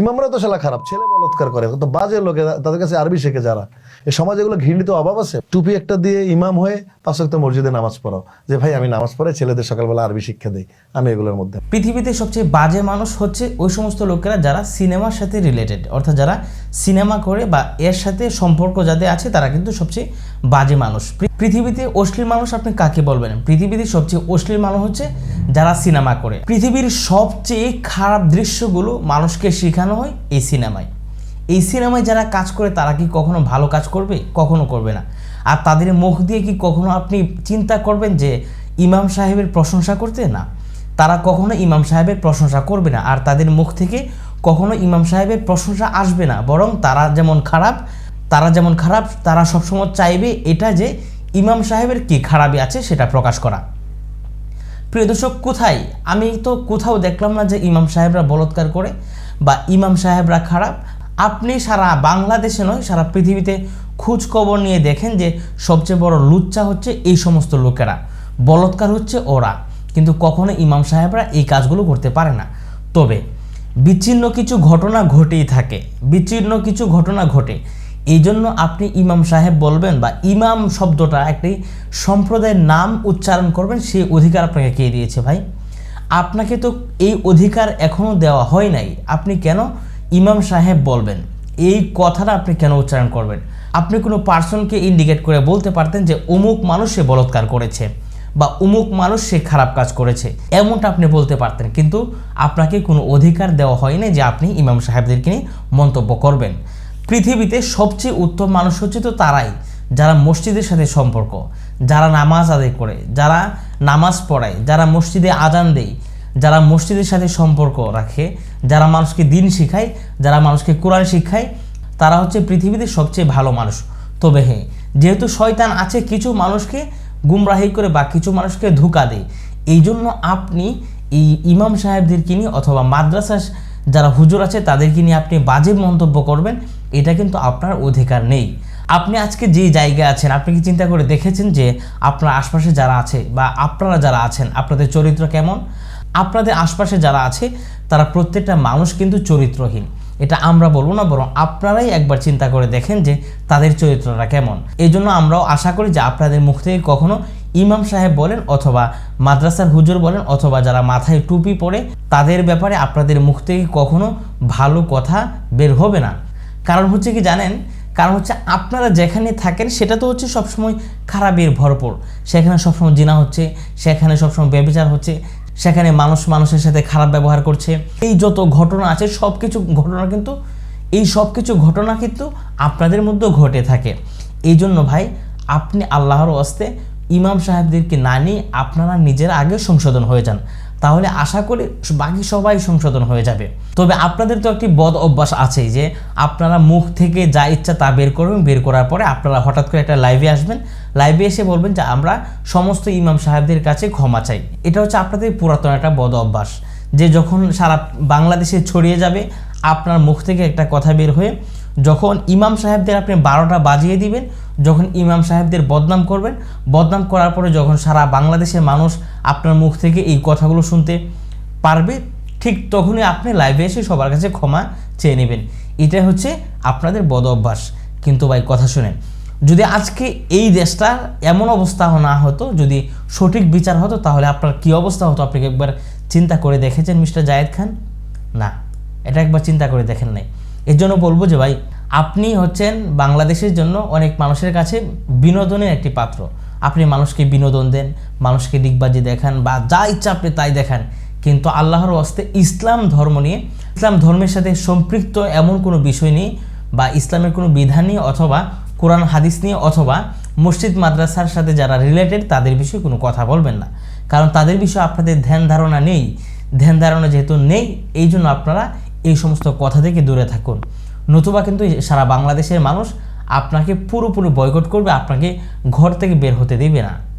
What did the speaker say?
ইমামরা তো শালা খারাপ, ছেলে বলৎকার করে। তো বাজে লোকে, তাদের কাছে আরবি শেখে যারা। এই সমাজে এগুলো ঘৃণিত অভাব আছে? টুপি একটা দিয়ে ইমাম হয়ে পাঁচ ওয়াক্ত মসজিদে নামাজ পড়াও যে ভাই, আমি নামাজ পড়ে ছেলেদের সকালবেলা আরবি শিক্ষা দিই, আমি এগুলোর মধ্যে। পৃথিবীতে সবচেয়ে বাজে মানুষ হচ্ছে ওই সমস্ত লোকেরা যারা সিনেমার সাথে রিলেটেড অর্থাৎ যারা সিনেমা করে বা এর সাথে সম্পর্ক যাদের আছে, তারা কিন্তু সবচেয়ে বাজে মানুষ। পৃথিবীতে অশ্লীল মানুষ আপনি কাকে বলবেন? পৃথিবীতে সবচেয়ে অশ্লীল মানুষ হচ্ছে যারা সিনেমা করে। পৃথিবীর সবচেয়ে খারাপ দৃশ্যগুলো মানুষকে শেখানো হয় এই সিনেমায়। এই সিনেমায় যারা কাজ করে, তারা কি কখনো ভালো কাজ করবে? কখনো করবে না। আর তাদের মুখ দিয়ে কি কখনো আপনি চিন্তা করবেন যে ইমাম সাহেবের প্রশংসা করতে? না। তারা কখনো ইমাম সাহেবের প্রশংসা করবে না। আর তাদের মুখ থেকে কখনো ইমাম সাহেবের প্রশংসা আসবে না। বরং তারা যেমন খারাপ, তারা যেমন খারাপ, তারা সবসময় চাইবে এটা যে ইমাম সাহেবের কি খারাপই আছে সেটা প্রকাশ করা। প্রিয় দর্শক, কোথায়? আমি তো কোথাও দেখলাম না যে ইমাম সাহেবরা বলৎকার করে বা ইমাম সাহেবরা খারাপ। আপনি সারা বাংলাদেশে নয়, সারা পৃথিবীতে খোঁজ খবর নিয়ে দেখেন যে সবচেয়ে বড় লুচ্চা হচ্ছে এই সমস্ত লোকেরা। বলৎকার হচ্ছে ওরা। কিন্তু কখনো ইমাম সাহেবরা এই কাজগুলো করতে পারে না। তবে বিচ্ছিন্ন কিছু ঘটনা ঘটেই থাকে। বিচ্ছিন্ন কিছু ঘটনা ঘটে। এই জন্য আপনি ইমাম সাহেব বলবেন বা ইমাম শব্দটা একটি সম্প্রদায়ের নাম উচ্চারণ করবেন, সেই অধিকার আপনাকে কে দিয়েছে ভাই? আপনাকে তো এই অধিকার এখনও দেওয়া হয় নাই। আপনি কেন ইমাম সাহেব বলবেন? এই কথাটা আপনি কেন উচ্চারণ করবেন? আপনি কোনো পার্সনকে ইন্ডিকেট করে বলতে পারতেন যে অমুক মানুষ সে বলৎকার করেছে বা অমুক মানুষ সে খারাপ কাজ করেছে, এমনটা আপনি বলতে পারতেন। কিন্তু আপনাকে কোনো অধিকার দেওয়া হয়নি যে আপনি ইমাম সাহেবদেরকে নিয়ে মন্তব্য করবেন। পৃথিবীতে সবচেয়ে উত্তম মানুষ হচ্ছে তো তারাই, যারা মসজিদের সাথে সম্পর্ক, যারা নামাজ আদায় করে, যারা নামাজ পড়ায়, যারা মসজিদে আজান দেয়, যারা মসজিদের সাথে সম্পর্ক রাখে, যারা মানুষকে দিন শিখায়, যারা মানুষকে কোরআন শিখায়, তারা হচ্ছে পৃথিবীতে সবচেয়ে ভালো মানুষ। তবে হ্যাঁ যেহেতু শয়তান আছে, কিছু মানুষকে গুমরাহি করে বা কিছু মানুষকে ধোকা দেয়। এই জন্য আপনি এই ইমাম সাহেবদেরকে নিয়ে অথবা মাদ্রাসা যারা হুজুর আছে, তাদেরকে নিয়ে আপনি বাজে মন্তব্য করবেন। এটা কিন্তু আপনার অধিকার নেই। আপনি আজকে যে জায়গায় আছেন, আপনি কি চিন্তা করে দেখেছেন যে আপনার আশপাশে যারা আছে বা আপনারা যারা আছেন, আপনাদের চরিত্র কেমন? আপনাদের আশপাশে যারা আছে, তারা প্রত্যেকটা মানুষ কিন্তু চরিত্রহীন। এটা আমরা বলব না, বরং আপনারাই একবার চিন্তা করে দেখেন যে তাদের চরিত্রটা কেমন। এই জন্য আমরাও আশা করি যে আপনাদের মুখ থেকে কখনো ইমাম সাহেব বলেন অথবা মাদ্রাসার হুজুর বলেন অথবা যারা মাথায় টুপি পরে, তাদের ব্যাপারে আপনাদের মুখ থেকে কখনো ভালো কথা বের হবে না। কারণ হচ্ছে কি জানেন? কারণ হচ্ছে আপনারা যেখানে থাকেন, সেটা তো হচ্ছে সবসময় খারাপের ভরপুর। সেখানে সবসময় জিনা হচ্ছে, সেখানে সবসময় ব্যবচার হচ্ছে, সেখানে মানুষ মানুষের সাথে খারাপ ব্যবহার করছে। এই যত ঘটনা আছে সব কিছু ঘটনা কিন্তু, এই সব কিছু ঘটনা কিন্তু আপনাদের মধ্যেও ঘটে থাকে। এই জন্য ভাই, আপনি আল্লাহর ওয়াস্তে ইমাম সাহেবদেরকে না নিয়ে আপনারা নিজের আগে সংশোধন হয়ে যান। তাহলে আশা করি বাকি সবাই সংশোধন হয়ে যাবে। তবে আপনাদের তো একটি বদ অভ্যাস আছেই যে, আপনারা মুখ থেকে যা ইচ্ছা তা বের করবেন, বের করার পরে আপনারা হঠাৎ করে একটা লাইভে আসবেন। লাইভে এসে বলবেন যে, আমরা সমস্ত ইমাম সাহেবদের কাছে ক্ষমা চাই। এটা হচ্ছে আপনাদের পুরাতন একটা বদ অভ্যাস। যে যখন সারা বাংলাদেশে ছড়িয়ে যাবে, আপনার মুখ থেকে একটা কথা বের হয়ে যখন ইমাম সাহেবদের আপনি বারোটা বাজিয়ে দিবেন যখন ইমাম সাহেবদের বদনাম করবেন, বদনাম করার পরে যখন সারা বাংলাদেশের মানুষ আপনার মুখ থেকে এই কথাগুলো শুনতে পারবে, ঠিক তখনই আপনি লাইভে এসে সবার কাছে ক্ষমা চেয়ে নেবেন। এটা হচ্ছে আপনাদের বদ অভ্যাস। কিন্তু ভাই, কথা শুনেন, যদি আজকে এই দেশটা এমন অবস্থা না হতো, যদি সঠিক বিচার হতো, তাহলে আপনার কি অবস্থা হতো? আপনি একবার চিন্তা করে দেখেছেন মিস্টার জায়েদ খান? না, এটা একবার চিন্তা করে দেখেন নাই। এর জন্য বলব যে ভাই আপনি হচ্ছেন বাংলাদেশের জন্য অনেক মানুষের কাছে বিনোদনের একটি পাত্র। আপনি মানুষকে বিনোদন দেন, মানুষকে দিকবাজি দেখান বা যা ইচ্ছা আপনি তাই দেখান। কিন্তু আল্লাহর অস্তে ইসলাম ধর্ম নিয়ে, ইসলাম ধর্মের সাথে সম্পৃক্ত এমন কোনো বিষয় নেই বা ইসলামের কোনো বিধান নিয়ে অথবা কোরআন, হাদিস নিয়ে অথবা মসজিদ, মাদ্রাসার সাথে যারা রিলেটেড তাদের বিষয়ে কোনো কথা বলবেন না। কারণ তাদের বিষয়ে আপনাদের ধ্যান ধারণা নেই। ধ্যান ধারণা যেহেতু নেই এই জন্য আপনারা এই সমস্ত কথা থেকে দূরে থাকুন। নতুবা কিন্তু সারা বাংলাদেশের মানুষ আপনাকে পুরোপুরি বয়কট করবে, আপনাকে ঘর থেকে বের হতে দেবে না।